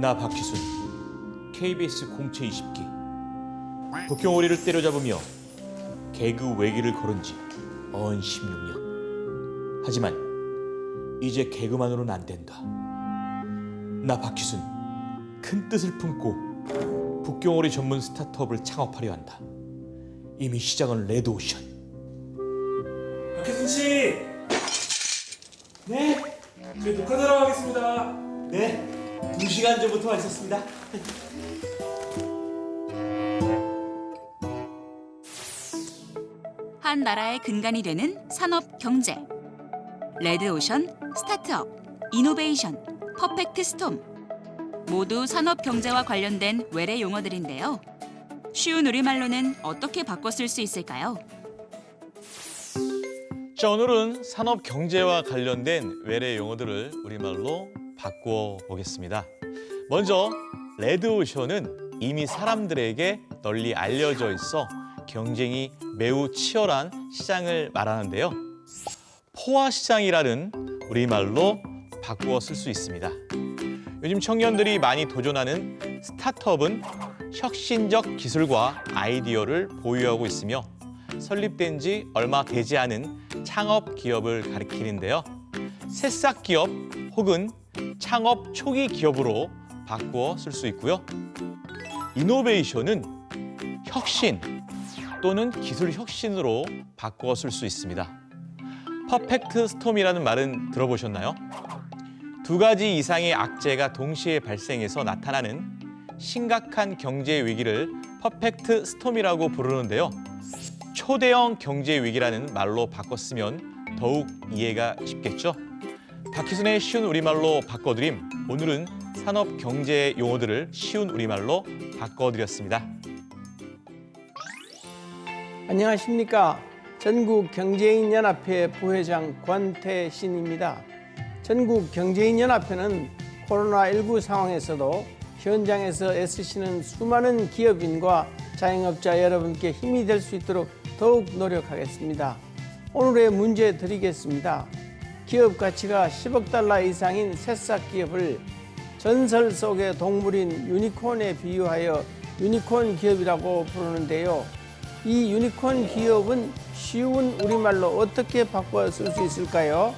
나 박희순 KBS 공채 20기 북경오리를 때려잡으며 개그 외길을 걸은 지언 16년 하지만 이제 개그만으로는 안 된다 나 박희순 큰 뜻을 품고 북경오리 전문 스타트업을 창업하려 한다 이미 시작은 레드오션 박혜순 씨. 네. 저 녹화 들어가겠습니다. 네, 두 시간 전부터 와 있었습니다 한 나라의 근간이 되는 산업 경제. 레드오션, 스타트업, 이노베이션, 퍼펙트 스톰. 모두 산업 경제와 관련된 외래 용어들인데요. 쉬운 우리말로는 어떻게 바꿔 쓸 수 있을까요? 자, 오늘은 산업 경제와 관련된 외래 용어들을 우리말로 바꾸어 보겠습니다. 먼저 레드오션은 이미 사람들에게 널리 알려져 있어 경쟁이 매우 치열한 시장을 말하는데요. 포화 시장이라는 우리말로 바꾸어 쓸 수 있습니다. 요즘 청년들이 많이 도전하는 스타트업은 혁신적 기술과 아이디어를 보유하고 있으며 설립된 지 얼마 되지 않은 창업 기업을 가리키는데요. 새싹 기업 혹은 창업 초기 기업으로 바꾸어 쓸 수 있고요. 이노베이션은 혁신 또는 기술 혁신으로 바꾸어 쓸 수 있습니다. 퍼펙트 스톰이라는 말은 들어보셨나요? 두 가지 이상의 악재가 동시에 발생해서 나타나는 심각한 경제 위기를 퍼펙트 스톰이라고 부르는데요. 초대형 경제 위기라는 말로 바꿨으면 더욱 이해가 쉽겠죠? 박희순의 쉬운 우리말로 바꿔드림. 오늘은 산업 경제 용어들을 쉬운 우리말로 바꿔드렸습니다. 안녕하십니까. 전국 경제인 연합회 부회장 권태신입니다. 전국 경제인 연합회는 코로나19 상황에서도 현장에서 애쓰시는 수많은 기업인과 자영업자 여러분께 힘이 될 수 있도록 더욱 노력하겠습니다. 오늘의 문제 드리겠습니다. 기업 가치가 10억 달러 이상인 새싹 기업을 전설 속의 동물인 유니콘에 비유하여 유니콘 기업이라고 부르는데요. 이 유니콘 기업은 쉬운 우리말로 어떻게 바꿔 쓸 수 있을까요?